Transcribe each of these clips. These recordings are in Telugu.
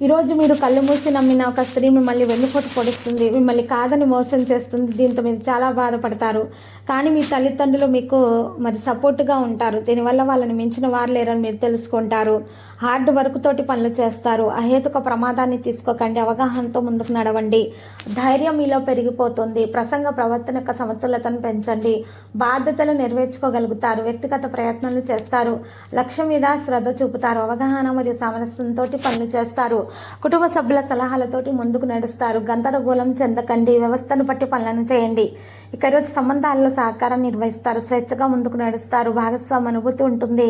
ఈరోజు మీరు కళ్ళు మూసి నమ్మిన ఒక స్త్రీ మిమ్మల్ని వెన్నుపోటు పొడుస్తుంది మిమ్మల్ని కాదని మోసం చేస్తుంది దీంతో మీరు చాలా బాధపడతారు. కానీ మీ తల్లిదండ్రులు మీకు మరి సపోర్ట్గా ఉంటారు. దీనివల్ల వాళ్ళని మించిన వారు లేరని మీరు తెలుసుకుంటారు. హార్డ్ వర్క్ తోటి పనులు చేస్తారు. అహేతుక ప్రమాదాన్ని తీసుకోకండి. అవగాహనతో ముందుకు నడవండి. ధైర్యం మీలో పెరిగిపోతుంది. ప్రసంగ ప్రవర్తన యొక్క సమతుల్యతను పెంచండి. బాధ్యతలు నెరవేర్చుకోగలుగుతారు. వ్యక్తిగత ప్రయత్నాలు చేస్తారు. లక్ష్యం మీద శ్రద్ధ చూపుతారు. అవగాహన మరియు సామరస్యంతో పనులు చేస్తారు. కుటుంబ సభ్యుల సలహాలతోటి ముందుకు నడుస్తారు. గందరగోళం చెందకండి. వ్యవస్థను బట్టి పనులను చేయండి. ఈరోజు సంబంధాల్లో సహకారం నిర్వహిస్తారు స్వేచ్ఛగా ముందుకు నడుస్తారు భాగస్వామి అనుభూతి ఉంటుంది.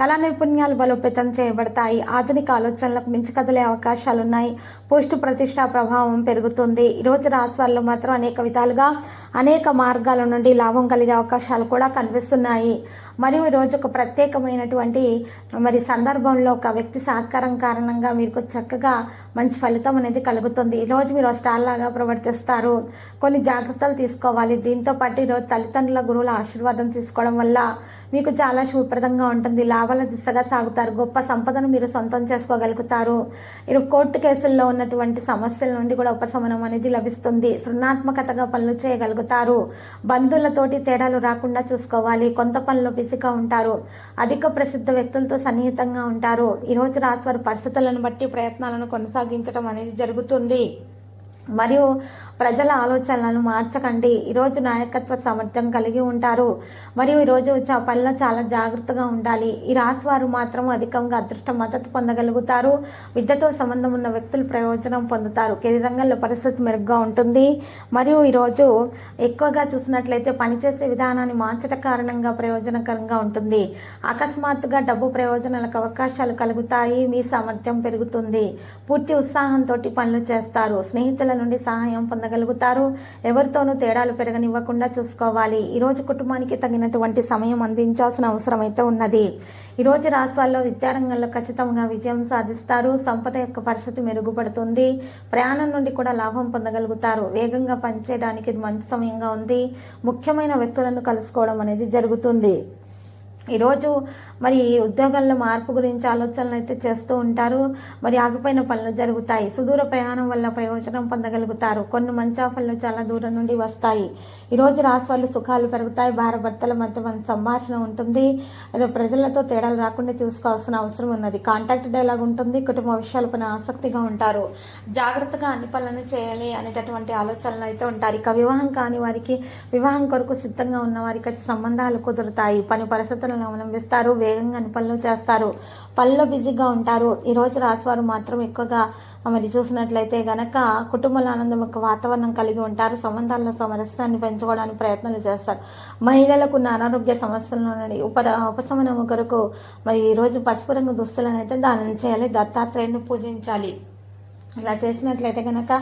కళా నైపుణ్యాలు బలోపేతం చేయబడతాయి. ఆధునిక ఆలోచనలకు మించి కదిలే అవకాశాలున్నాయి. పోస్టు ప్రతిష్ట ప్రభావం పెరుగుతుంది. ఈరోజు రాష్ట్రాల్లో మాత్రం అనేక విధాలుగా అనేక మార్గాల నుండి లాభం కలిగే అవకాశాలు కూడా కనిపిస్తున్నాయి. మరియు ఈరోజు ఒక ప్రత్యేకమైనటువంటి మరి సందర్భంలో ఒక వ్యక్తి సహకారం కారణంగా మీకు చక్కగా మంచి ఫలితం అనేది కలుగుతుంది. ఈరోజు మీరు స్టార్ లాగా ప్రవర్తిస్తారు. కొన్ని జాగ్రత్తలు తీసుకోవాలి. దీంతో పాటు ఈరోజు తల్లిదండ్రుల గురువుల ఆశీర్వాదం తీసుకోవడం వల్ల మీకు చాలా శుభప్రదంగా ఉంటుంది. లాభాల దిశగా సాగుతారు. గొప్ప సంపదను మీరు సొంతం చేసుకోగలుగుతారు. మీరు కోర్టు కేసుల్లో ఉన్నటువంటి సమస్యల నుండి కూడా ఉపశమనం అనేది లభిస్తుంది. సృణాత్మకతగా పనులు చేయగలుగుతారు. బంధువులతోటి తేడాలు రాకుండా చూసుకోవాలి. కొంత పనులు బిజీగా ఉంటారు. అధిక ప్రసిద్ధ వ్యక్తులతో సన్నిహితంగా ఉంటారు. ఈరోజు రాశివారి పరిస్థితులను బట్టి ప్రయత్నాలను కొనసాగించడం అనేది జరుగుతుంది. మరియు ప్రజల ఆలోచనలను మార్చకండి. ఈరోజు నాయకత్వ సామర్థ్యం కలిగి ఉంటారు. మరియు ఈరోజు చ- పనిలో చాలా జాగ్రత్తగా ఉండాలి. ఈ రాశి వారు మాత్రం అధికంగా అదృష్ట మద్దతు పొందగలుగుతారు. విద్యతో సంబంధం ఉన్న వ్యక్తులు ప్రయోజనం పొందుతారు. కెరీర్ రంగంలో పరిస్థితి మెరుగ్గా ఉంటుంది. మరియు ఈరోజు ఎక్కువగా చూసినట్లయితే పనిచేసే విధానాన్ని మార్చట కారణంగా ప్రయోజనకరంగా ఉంటుంది. అకస్మాత్తుగా డబ్బు ప్రయోజనాలకు అవకాశాలు కలుగుతాయి. మీ సామర్థ్యం పెరుగుతుంది. పూర్తి ఉత్సాహంతో పనులు చేస్తారు. స్నేహితుల నుండి సహాయం పొందగలుగుతారు. ఎవరితోనూ తేడాలు పెరగనివ్వకుండా చూసుకోవాలి. ఈ రోజు కుటుంబానికి తగినటువంటి సమయం అందించాల్సిన అవసరం అయితే ఉన్నది. ఈ రోజు రాష్ట్రాల్లో విద్యారంగంలో ఖచ్చితంగా విజయం సాధిస్తారు. సంపద యొక్క పరిస్థితి మెరుగుపడుతుంది. ప్రయాణం నుండి కూడా లాభం పొందగలుగుతారు. వేగంగా పనిచేయడానికి ఇది మంచి సమయంగా ఉంది. ముఖ్యమైన వ్యక్తులను కలుసుకోవడం అనేది జరుగుతుంది. ఈరోజు మరి ఉద్యోగాల్లో మార్పు గురించి ఆలోచనలు అయితే చేస్తూ ఉంటారు. మరి ఆగిపోయిన పనులు జరుగుతాయి. సుదూర ప్రయాణం వల్ల ప్రయోజనం పొందగలుగుతారు. కొన్ని మంచి ఆఫర్లు చాలా దూరం నుండి వస్తాయి. ఈరోజు రాసువాళ్ళు సుఖాలు పెరుగుతాయి. భార్య భర్తల మధ్య మంచి సంభాషణ ఉంటుంది. అదే ప్రజలతో తేడాలు రాకుండా చూసుకోవాల్సిన అవసరం ఉన్నది. కాంటాక్ట్ డైలాగ్ ఉంటుంది. కుటుంబ విషయాలపైన ఆసక్తిగా ఉంటారు. జాగ్రత్తగా అన్ని పనులను చేయాలి అనేటటువంటి ఆలోచనలు అయితే ఉంటారు. ఇక వివాహం కాని వారికి వివాహం కొరకు సిద్ధంగా ఉన్న వారికి సంబంధాలు కుదురుతాయి. పని పరిస్థితులు పద్ధతులను అవలంబిస్తారు వేగంగా పనులు చేస్తారు. పనిలో బిజీగా ఉంటారు. ఈరోజు రోజు రాశివారు మాత్రం ఎక్కువగా మరి చూసినట్లయితే గనక కుటుంబంలో ఆనందం యొక్క వాతావరణం కలిగి ఉంటారు. సంబంధాల సమరస్యాన్ని పెంచుకోవడానికి ప్రయత్నాలు చేస్తారు. మహిళలకు ఉన్న అనారోగ్య సమస్యల నుండి ఉప ఉపశమనం కొరకు మరి ఈరోజు పసుపు రంగు దుస్తులను అయితే దానం చేయాలి. దత్తాత్రేయుని పూజించాలి. ఇలా చేసినట్లయితే కనుక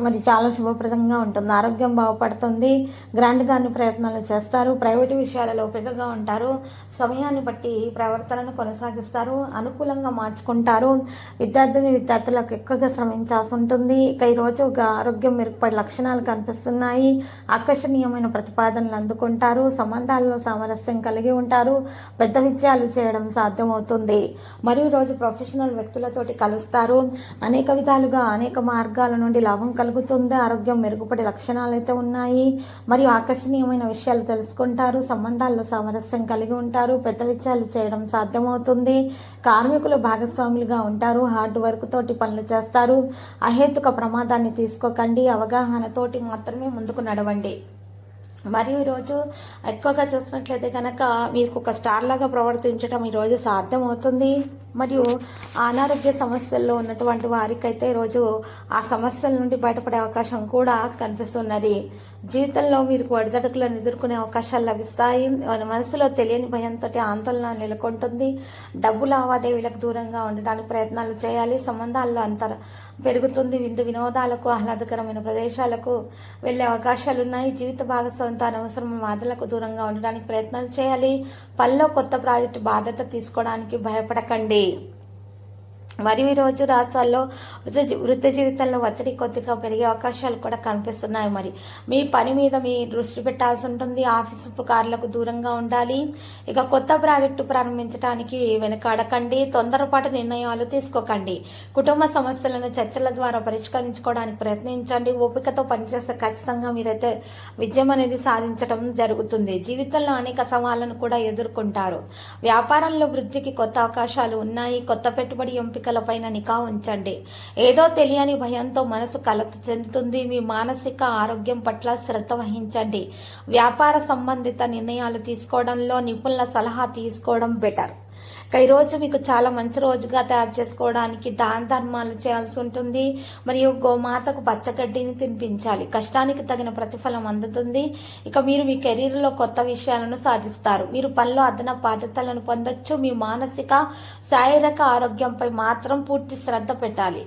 మరి చాలా శుభప్రదంగా ఉంటుంది. ఆరోగ్యం బాగుపడుతుంది. గ్రాండ్గా అన్ని ప్రయత్నాలు చేస్తారు. ప్రైవేటు విషయాలలో ఓపికగా ఉంటారు. సమయాన్ని బట్టి ప్రవర్తనను కొనసాగిస్తారు. అనుకూలంగా మార్చుకుంటారు. విద్యార్థిని విద్యార్థులకు ఎక్కువగా శ్రమించాల్సి ఉంటుంది. ఇక ఈరోజు ఒక ఆరోగ్యం మెరుగుపడే లక్షణాలు కనిపిస్తున్నాయి. ఆకర్షణీయమైన ప్రతిపాదనలు అందుకుంటారు. సంబంధాల్లో సామరస్యం కలిగి ఉంటారు. పెద్ద విజయాలు చేయడం సాధ్యమవుతుంది. మరియు రోజు ప్రొఫెషనల్ వ్యక్తులతోటి కలుస్తారు. అనేక విధాలుగా అనేక మార్గాల నుండి లాభం కలుగుతుంది? ఆరోగ్యం మెరుగుపడే లక్షణాలు అయితే ఉన్నాయి. మరియు ఆకర్షణీయమైన విషయాలు తెలుసుకుంటారు. సంబంధాల్లో సామరస్యం కలిగి ఉంటారు. పెద్ద విషయాలు చేయడం సాధ్యమవుతుంది. కార్మికులు భాగస్వాములుగా ఉంటారు. హార్డ్ వర్క్ తోటి పనులు చేస్తారు. అహేతుక ప్రమాదాన్ని తీసుకోకండి. అవగాహనతోటి మాత్రమే ముందుకు నడవండి. మరియు ఈరోజు ఎక్కువగా చూసినట్లయితే కనుక మీకు ఒక స్టార్ లాగా ప్రవర్తించడం ఈరోజు సాధ్యమవుతుంది. మరియు అనారోగ్య సమస్యల్లో ఉన్నటువంటి వారికైతే ఈరోజు ఆ సమస్యల నుండి బయటపడే అవకాశం కూడా కనిపిస్తున్నది. జీవితంలో మీరు ఒడిదడుకులను ఎదుర్కొనే అవకాశాలు లభిస్తాయి. మన మనసులో తెలియని భయంతో ఆందోళన నెలకొంటుంది. డబ్బు లావాదేవీలకు దూరంగా ఉండడానికి ప్రయత్నాలు చేయాలి. సంబంధాల్లో అంతర పెరుగుతుంది. విందు వినోదాలకు ఆహ్లాదకరమైన ప్రదేశాలకు వెళ్ళే అవకాశాలు ఉన్నాయి జీవిత భాగస్వామి భాగస్వామితో అనవసరమైన బాధలకు దూరంగా ఉండడానికి ప్రయత్నాలు చేయాలి. పనిలో కొత్త ప్రాజెక్టు బాధ్యత తీసుకోవడానికి భయపడకండి. మరియు ఈ రోజు రాష్ట్రాల్లో వృత్తి వృత్తి జీవితంలో ఒత్తిడి కొద్దిగా పెరిగే అవకాశాలు కూడా కనిపిస్తున్నాయి మరి. మీ పని మీద మీ దృష్టి పెట్టాల్సి ఉంటుంది. ఆఫీసు కార్లకు దూరంగా ఉండాలి. ఇక కొత్త ప్రాజెక్టు ప్రారంభించడానికి వెనకాడకండి. తొందరపాటు నిర్ణయాలు తీసుకోకండి. కుటుంబ సమస్యలను చర్చల ద్వారా పరిష్కరించుకోవడానికి ప్రయత్నించండి. ఓపికతో పనిచేస్తే ఖచ్చితంగా మీరైతే విజయం అనేది సాధించడం జరుగుతుంది. జీవితంలో అనేక సవాళ్ళను కూడా ఎదుర్కొంటారు. వ్యాపారంలో వృద్ధికి కొత్త అవకాశాలు ఉన్నాయి. కొత్త పెట్టుబడి ఎంపిక ఎంపికలపైన నిఘా ఉంచండి. ఏదో తెలియని భయంతో మనసు కలత చెందుతుంది. మీ మానసిక ఆరోగ్యం పట్ల శ్రద్ధ వహించండి. వ్యాపార సంబంధిత నిర్ణయాలు తీసుకోవడంలో నిపుణుల సలహా తీసుకోవడం బెటర్. ఈ రోజు మీకు చాలా మంచి రోజుగా తయారు చేసుకోవడానికి దాన ధర్మాలు చేయాల్సి ఉంటుంది. మరియు గోమాతకు పచ్చగడ్డిని తినిపించాలి. కష్టానికి తగిన ప్రతిఫలం అందుతుంది. ఇక మీరు మీ కెరీర్లో కొత్త విషయాలను సాధిస్తారు. మీరు పనిలో అదన బాధ్యతలను పొందొచ్చు. మీ మానసిక శారీరక ఆరోగ్యంపై మాత్రం మాత్రం పూర్తి శ్రద్ధ పెట్టాలి.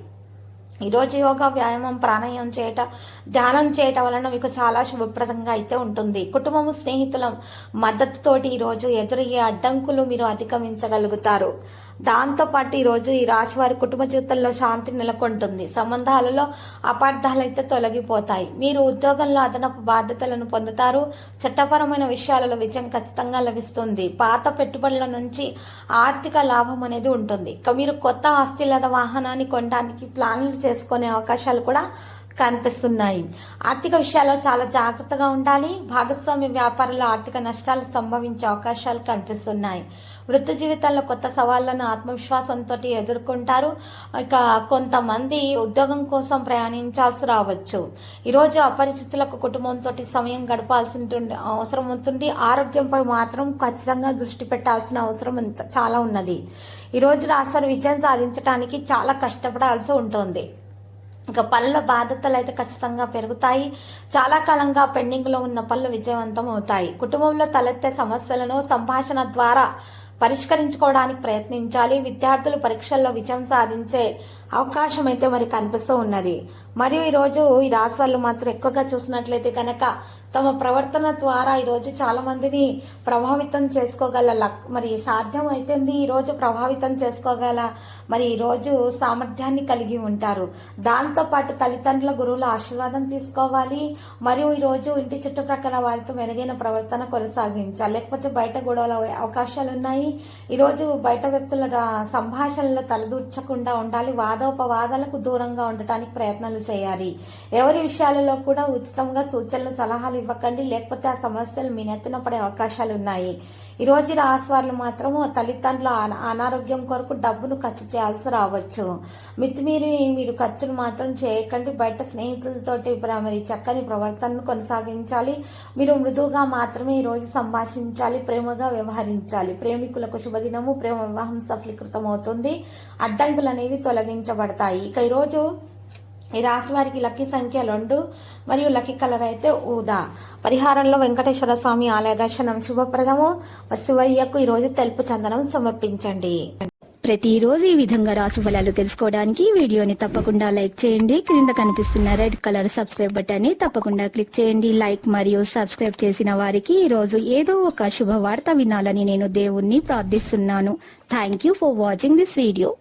ఈరోజు యోగా వ్యాయామం ప్రాణాయామం చేయటం ధ్యానం చేయటం వలన మీకు చాలా శుభప్రదంగా అయితే ఉంటుంది. కుటుంబం స్నేహితుల మద్దతుతోటి ఈ రోజు ఎదురయ్యే అడ్డంకులు మీరు అధిగమించగలుగుతారు. దాంతో పాటు ఈ ఈ రాశి వారి కుటుంబ జీవితంలో శాంతి నెలకొంటుంది. సంబంధాలలో అపార్థాలు అయితే తొలగిపోతాయి. మీరు ఉద్యోగంలో అదనపు బాధ్యతలను పొందుతారు. చట్టపరమైన విషయాలలో విజయం ఖచ్చితంగా లభిస్తుంది. పాత పెట్టుబడుల నుంచి ఆర్థిక లాభం అనేది ఉంటుంది. ఇక మీరు కొత్త ఆస్తి లేదా వాహనాన్ని కొనడానికి ప్లాన్లు చేసుకునే అవకాశాలు కూడా కనిపిస్తున్నాయి. ఆర్థిక విషయాల్లో చాలా జాగ్రత్తగా ఉండాలి. భాగస్వామ్య వ్యాపారంలో ఆర్థిక నష్టాలు సంభవించే అవకాశాలు కనిపిస్తున్నాయి. వృత్తి జీవితంలో కొత్త సవాళ్ళను ఆత్మవిశ్వాసంతో ఎదుర్కొంటారు. ఇక కొంతమంది ఉద్యోగం కోసం ప్రయాణించాల్సి రావచ్చు. ఈరోజు అపరిచితులకు కుటుంబంతో సమయం గడపాల్సి అవసరం ఉంటుంది ఆరోగ్యంపై మాత్రం ఖచ్చితంగా దృష్టి పెట్టాల్సిన అవసరం చాలా ఉన్నది. ఈరోజు రాష్ట్రాలు విజయం సాధించడానికి చాలా కష్టపడాల్సి ఉంటుంది. ఇక పనుల బాధ్యతలు అయితే ఖచ్చితంగా పెరుగుతాయి. చాలా కాలంగా పెండింగ్లో ఉన్న పనులు విజయవంతం అవుతాయి. కుటుంబంలో తలెత్తే సమస్యలను సంభాషణ ద్వారా పరిష్కరించుకోవడానికి ప్రయత్నించాలి. విద్యార్థులు పరీక్షల్లో విజయం సాధించే అవకాశం అయితే మరి కనిపిస్తూ ఉన్నది. మరియు ఈ రోజు ఈ రాశి వాళ్ళు మాత్రం ఎక్కువగా చూసినట్లయితే కనుక తమ ప్రవర్తన ద్వారా ఈరోజు చాలా మందిని ప్రభావితం చేసుకోగల లక్- మరి సాధ్యం అయితేంది ఈరోజు ప్రభావితం చేసుకోగల మరి ఈ రోజు సామర్థ్యాన్ని కలిగి ఉంటారు. దాంతో పాటు తల్లిదండ్రుల గురువుల ఆశీర్వాదం తీసుకోవాలి. మరియు ఈరోజు ఇంటి చుట్టుప్రక్కల వారితో మెరుగైన ప్రవర్తన కొనసాగించాలి. లేకపోతే బయట గొడవల అవకాశాలు ఉన్నాయి. ఈరోజు బయట వ్యక్తుల సంభాషణలో తలదూర్చకుండా ఉండాలి. వాదోపవాదాలకు దూరంగా ఉండటానికి ప్రయత్నాలు చేయాలి. ఎవరి విషయాలలో కూడా ఉచితంగా సూచనలు సలహాలు ఇవ్వకండి. లేకపోతే ఆ సమస్యలు మీ నెత్తిన పడే అవకాశాలు ఉన్నాయి. ఈ రోజు రాశివారులు మాత్రము తల్లిదండ్రుల అనారోగ్యం కొరకు డబ్బును ఖర్చు చేయాల్సి రావచ్చు. మితిమీరి మీరు ఖర్చులు మాత్రం చేయకండి. బయట స్నేహితులతోటి మరి చక్కని ప్రవర్తనను కొనసాగించాలి. మీరు మృదువుగా మాత్రమే ఈ రోజు సంభాషించాలి. ప్రేమగా వ్యవహరించాలి. ప్రేమికులకు శుభదినము. ప్రేమ వివాహం సఫలీకృతం అవుతుంది అడ్డంకులు అనేవి తొలగించబడతాయి. ఇక ఈరోజు ఈ రాశి వారికి లక్కీ సంఖ్య రెండు మరియు లక్కీ కలర్ అయితే ఊదా. పరిహారంలో వెంకటేశ్వర స్వామి ఆలయ దర్శనం శుభప్రదము. శివయ్యకు ఈ రోజు తెలుపు చందనం సమర్పించండి. ప్రతిరోజు ఈ విధంగా రాసు ఫలాలు తెలుసుకోవడానికి వీడియోని తప్పకుండా లైక్ చేయండి. క్రింద కనిపిస్తున్న రెడ్ కలర్ సబ్స్క్రైబ్ బటన్ని తప్పకుండా క్లిక్ చేయండి. లైక్ మరియు సబ్స్క్రైబ్ చేసిన వారికి ఈ రోజు ఏదో ఒక శుభవార్త వినాలని నేను దేవుణ్ణి ప్రార్థిస్తున్నాను. Thank you for watching this video